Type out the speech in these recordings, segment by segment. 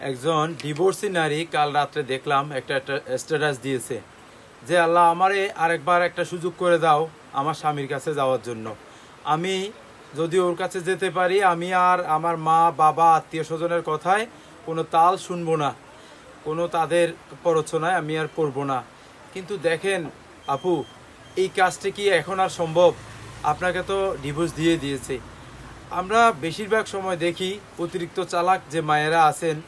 একজন ডিভোর্সি নারী কাল রাত্রে দেখলাম একটা স্ট্যাটাস দিয়েছে যে, আল্লাহ, আমারে আরেকবার একটা সুযোগ করে দাও আমার স্বামীর কাছে যাওয়ার জন্য। আমি যদি ওর কাছে যেতে পারি, আমি আর আমার মা, বাবা, আত্মীয় স্বজনের কথায় কোনো তাল শুনব না। কোনো তাদের প্ররোচনায় আমি আর পড়ব না। কিন্তু দেখেন, আপু, এই কাজটা কি এখন আর সম্ভব? আপনাকে তো ডিভোর্স দিয়ে দিয়েছে। আমরা বেশিরভাগ সময় দেখি অতিরিক্ত চালাক যে মায়েরা আছেন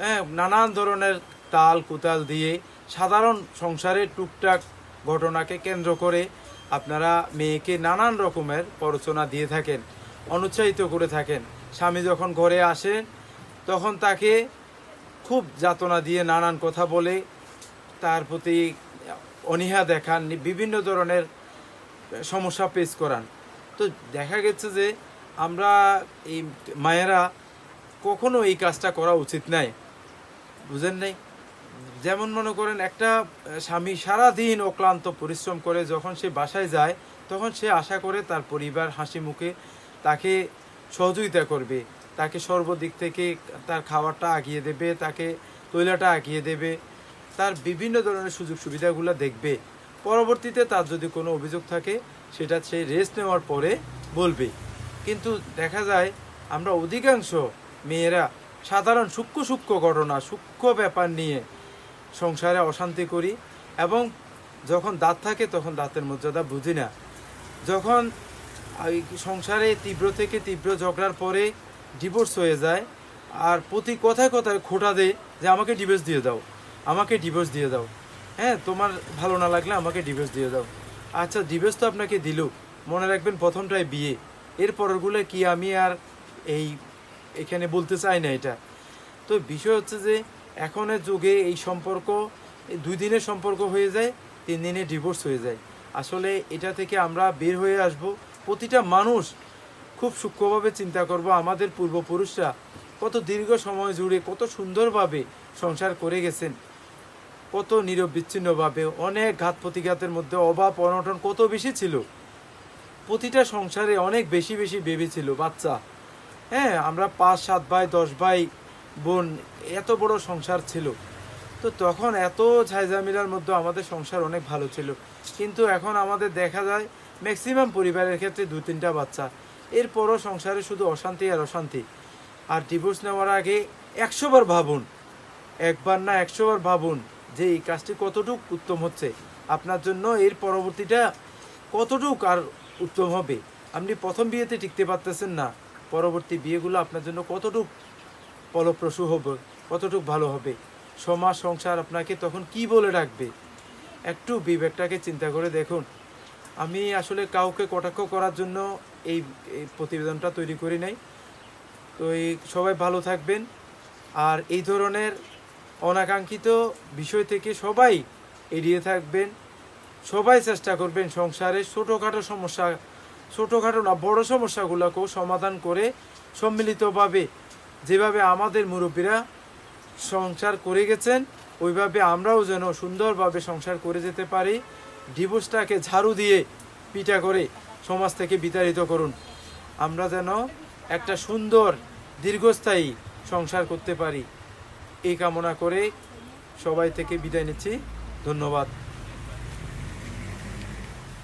হ্যাঁ নানান ধরনের তাল কুতাল দিয়ে সাধারণ সংসারের টুকটাক ঘটনাকে কেন্দ্র করে আপনারা মেয়েকে নানান রকমের প্ররোচনা দিয়ে থাকেন, অনুৎসাহিত করে থাকেন। স্বামী যখন ঘরে আসেন, তখন তাকে খুব যাতনা দিয়ে নানান কথা বলে, তার প্রতি অনীহা দেখান, বিভিন্ন ধরনের সমস্যা পেশ করান। তো দেখা গেছে যে আমরা এই মায়েরা কখনো এই কাজটা করা উচিত নাই। বুঝেন নাই? যেমন মনে করেন, একটা স্বামী সারা দিন অক্লান্ত পরিশ্রম করে যখন সে বাসায় যায়, তখন সে আশা করে তার পরিবার হাসি মুখে তাকে সহযোগিতা করবে। তাকে সর্বদিক থেকে তার খাবারটা আগিয়ে দেবে, তাকে তৈলাটা আগিয়ে দেবে, তার বিভিন্ন ধরনের সুযোগ সুবিধাগুলো দেখবে। পরবর্তীতে তার যদি কোনো অভিযোগ থাকে, সেটা সে রেস্ট নেওয়ার পরে বলবে। কিন্তু দেখা যায়, আমরা অধিকাংশ মেয়েরা সাধারণ সূক্ষ্ম সূক্ষ্ম ঘটনা, সূক্ষ্ম ব্যাপার নিয়ে সংসারে অশান্তি করি এবং যখন দাঁত থাকে তখন দাঁতের মর্যাদা বুঝি না। যখন সংসারে তীব্র থেকে তীব্র ঝগড়ার পরে ডিভোর্স হয়ে যায় আর প্রতি কথায় কথায় খোটা দেয় যে, আমাকে ডিভোর্স দিয়ে দাও, আমাকে ডিভোর্স দিয়ে দাও। হ্যাঁ তোমার ভালো না লাগলে আমাকে ডিভোর্স দিয়ে দাও। আচ্ছা ডিভোর্স তো আপনাকে দিল। মনে রাখবেন প্রথমটাই বিয়ে। এর পরেরগুলো কি আমি আর এই এখানে বলতে চাই না এটা। তো বিষয় হচ্ছে যে, এখনের যুগে এই সম্পর্ক দুই দিনের সম্পর্ক হয়ে যায়, তিন দিনে ডিভোর্স হয়ে যায়। আসলে এটা থেকে আমরা বের হয়ে আসব। প্রতিটা মানুষ খুব সূক্ষ্মভাবে চিন্তা করব, আমাদের পূর্বপুরুষরা কত দীর্ঘ সময় জুড়ে কত সুন্দরভাবে সংসার করে গেছেন। কত নিরবিচ্ছিন্নভাবে অনেক ঘাত প্রতিঘাতের মধ্যে অভাব, অনটন কত বেশি ছিল। প্রতিটা সংসারে অনেক বেশি বেশি বেবি ছিল, বাচ্চা। হ্যাঁ আমরা পাঁচ, সাত ভাই, দশ ভাই, বোন, এত বড় সংসার ছিল। তো তখন এত ঝাইঝামিলার মধ্যে আমাদের সংসার অনেক ভালো ছিল। কিন্তু এখন আমাদের দেখা যায় ম্যাক্সিমাম পরিবারের ক্ষেত্রে দু, তিনটা বাচ্চা। এরপরও সংসারে শুধু অশান্তি আর অশান্তি। আর ডিভোর্স নেওয়ার আগে একশোবার ভাবুন, একবার না একশোবার ভাবুন যে এই কাজটি কতটুক উত্তম হচ্ছে। আপনার জন্য এর পরবর্তীটা কতটুক আর উত্তম হবে? আপনি প্রথম বিয়েতে টিকতে পারতেছেন না। পরবর্তী বিয়েগুলো আপনার জন্য কতটুক ফলপ্রসূ হবে, কতটুক ভালো হবে? সমাজ, সংসার আপনাকে তখন কি বলে রাখবে একটু বিবেকটাকে চিন্তা করে দেখুন। আমি আসলে কাউকে কটাক্ষ করার জন্য এই এই প্রতিবেদনটা তৈরি করি নাই। তো এই সবাই ভালো থাকবেন। আর এই ধরনের অনাকাঙ্ক্ষিত বিষয় থেকে সবাই এড়িয়ে থাকবেন। সবাই চেষ্টা করবেন সংসারে ছোটোখাটো সমস্যা ছোটোখাটো না, বড় সমস্যাগুলোকেও সমাধান করে সম্মিলিতভাবে যেভাবে আমাদের মুরব্বীরা সংসার করে গেছেন, ওইভাবে আমরাও যেন সুন্দরভাবে সংসার করে যেতে পারি। ডিভোর্সটাকে ঝাড়ু দিয়ে পিটা করে সমাজ থেকে বিতাড়িত করুন। আমরা যেন একটা সুন্দর, দীর্ঘস্থায়ী সংসার করতে পারি। এই কামনা করে সবাই থেকে বিদায় নিচ্ছি। ধন্যবাদ।